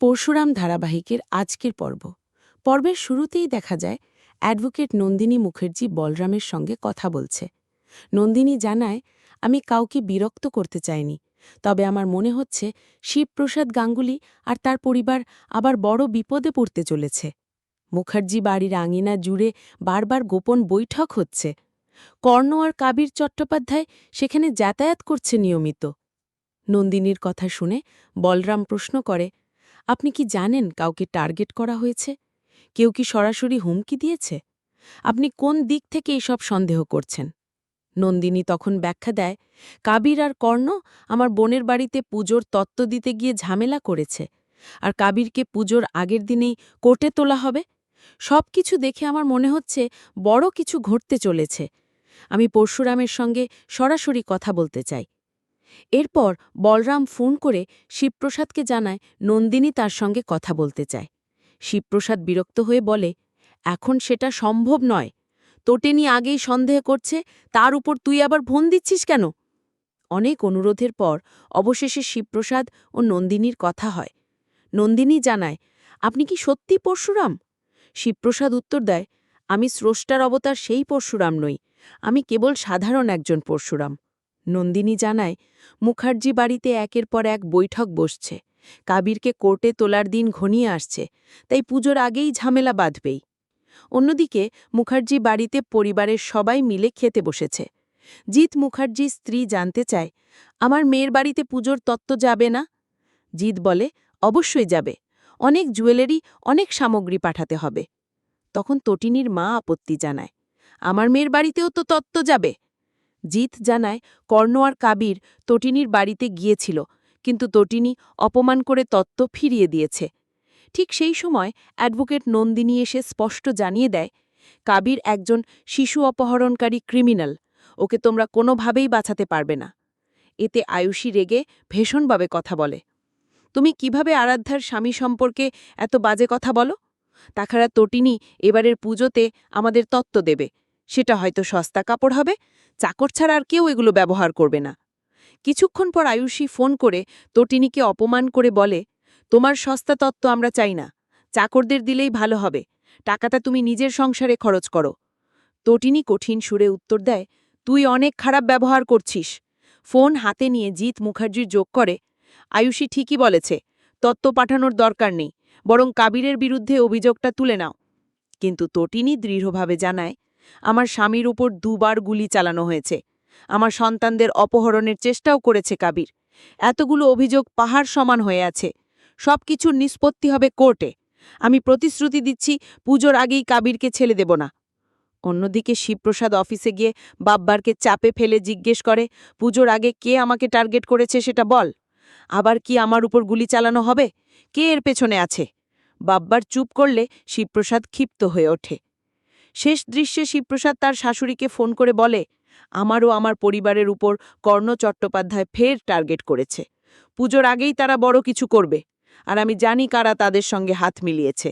পরশুরাম ধারাবাহিকের আজকের পর্ব। পর্বের শুরুতেই দেখা যায়, অ্যাডভোকেট নন্দিনী মুখার্জি বলরামের সঙ্গে কথা বলছে। নন্দিনী জানায়, আমি কাউকে বিরক্ত করতে চাইনি। তবে আমার মনে হচ্ছে, শিবপ্রসাদ গাঙ্গুলি আর তার পরিবার আবার বড় বিপদে পড়তে চলেছে। মুখার্জি বাড়ির আঙিনা জুড়ে বারবার গোপন বৈঠক হচ্ছে। কর্ণ আর কাবির চট্টোপাধ্যায় সেখানে যাতায়াত করছে নিয়মিত। নন্দিনীর কথা শুনে বলরাম প্রশ্ন করে আপনি কি জানেন কাউকে টার্গেট করা হয়েছে? কেউ কি সরাসরি হুমকি দিয়েছে? আপনি কোন দিক থেকে এসব সন্দেহ করছেন? নন্দিনী তখন ব্যাখ্যা দেয়, কাবির আর কর্ণ আমার বোনের বাড়িতে পুজোর তত্ত্ব দিতে গিয়ে ঝামেলা করেছে। আর কাবিরকে পুজোর আগের দিনেই কোর্টে তোলা হবে? সব কিছু দেখে আমার মনে হচ্ছে বড় কিছু ঘটতে চলেছে। আমি পরশুরামের সঙ্গে সরাসরি কথা বলতে চাই। এরপর বলরাম ফোন করে শিবপ্রসাদকে জানায় নন্দিনী তার সঙ্গে কথা বলতে চায়। শিবপ্রসাদ বিরক্ত হয়ে বলে, এখন সেটা সম্ভব নয়। তোটেনি আগেই সন্দেহ করছে, তার উপর তুই আবার ফোন দিচ্ছিস কেন? অনেক অনুরোধের পর অবশেষে শিবপ্রসাদ ও নন্দিনীর কথা হয়। নন্দিনী জানায়, আপনি কি সত্যি পরশুরাম? শিবপ্রসাদ উত্তর দেয়, আমি স্রষ্টার অবতার সেই পরশুরাম নই। আমি কেবল সাধারণ একজন পরশুরাম। নন্দিনী জানায়, মুখার্জি বাড়িতে একের পর এক বৈঠক বসছে। কাবিরকে কোর্টে তোলার দিন ঘনিয়ে আসছে, তাই পুজোর আগেই ঝামেলা বাঁধবেই। অন্যদিকে, মুখার্জি বাড়িতে পরিবারের সবাই মিলে খেতে বসেছে। জিৎ মুখার্জির স্ত্রী জানতে চায়, আমার মেয়ের বাড়িতে পুজোর তত্ত্ব যাবে না? জিৎ বলে, অবশ্যই যাবে। অনেক জুয়েলারি, অনেক সামগ্রী পাঠাতে হবে। তখন তটিনীর মা আপত্তি জানায়, আমার মেয়ের বাড়িতেও তো তত্ত্ব যাবে। জিৎ জানায় কর্ণ আর কাবির তটিনীর বাড়িতে গিয়েছিল, কিন্তু তটিনী অপমান করে তত্ত্ব ফিরিয়ে দিয়েছে। ঠিক সেই সময় অ্যাডভোকেট নন্দিনী এসে স্পষ্ট জানিয়ে দেয়, কাবির একজন শিশু অপহরণকারী ক্রিমিনাল, ওকে তোমরা কোনোভাবেই বাঁচাতে পারবে না। এতে আয়ুষী রেগে ভীষণভাবে কথা বলে, তুমি কীভাবে আরাধ্যার স্বামী সম্পর্কে এত বাজে কথা বলো? তাছাড়া তটিনী এবারের পুজোতে আমাদের তত্ত্ব দেবে সেটা হয়তো সস্তা কাপড় হবে, চাকর ছাড়া আর কেউ এগুলো ব্যবহার করবে না। কিছুক্ষণ পর আয়ুষী ফোন করে তটিনীকে অপমান করে বলে, তোমার সস্তা তত্ত্ব আমরা চাই না, চাকরদের দিলেই ভালো হবে, টাকাটা তুমি নিজের সংসারে খরচ করো। তটিনী কঠিন সুরে উত্তর দেয়, তুই অনেক খারাপ ব্যবহার করছিস। ফোন হাতে নিয়ে জিৎ মুখার্জির যোগ করে, আয়ুষী ঠিকই বলেছে, তত্ত্ব পাঠানোর দরকার নেই, বরং কাবিরের বিরুদ্ধে অভিযোগটা তুলে নাও। কিন্তু তটিনী দৃঢ়ভাবে জানায় আমার স্বামীর উপর দুবার গুলি চালানো হয়েছে। আমার সন্তানদের অপহরণের চেষ্টাও করেছে কাবির। এতগুলো অভিযোগ পাহাড় সমান হয়ে আছে। সব কিছুর নিষ্পত্তি হবে কোর্টে। আমি প্রতিশ্রুতি দিচ্ছি, পুজোর আগেই কাবিরকে ছেলে দেব না। অন্যদিকে শিবপ্রসাদ অফিসে গিয়ে বাব্বারকে চাপে ফেলে জিজ্ঞেস করে, পুজোর আগে কে আমাকে টার্গেট করেছে সেটা বল? আবার কি আমার উপর গুলি চালানো হবে? কে এর পেছনে আছে? বাব্বার চুপ করলে শিবপ্রসাদ ক্ষিপ্ত হয়ে ওঠে। শেষ দৃশ্যে শিবপ্রসাদ তার শাশুড়িকে ফোন করে বলে, আমারও আমার পরিবারের উপর কর্ণ চট্টোপাধ্যায় ফের টার্গেট করেছে। পুজোর আগেই তারা বড় কিছু করবে, আর আমি জানি কারা তাদের সঙ্গে হাত মিলিয়েছে।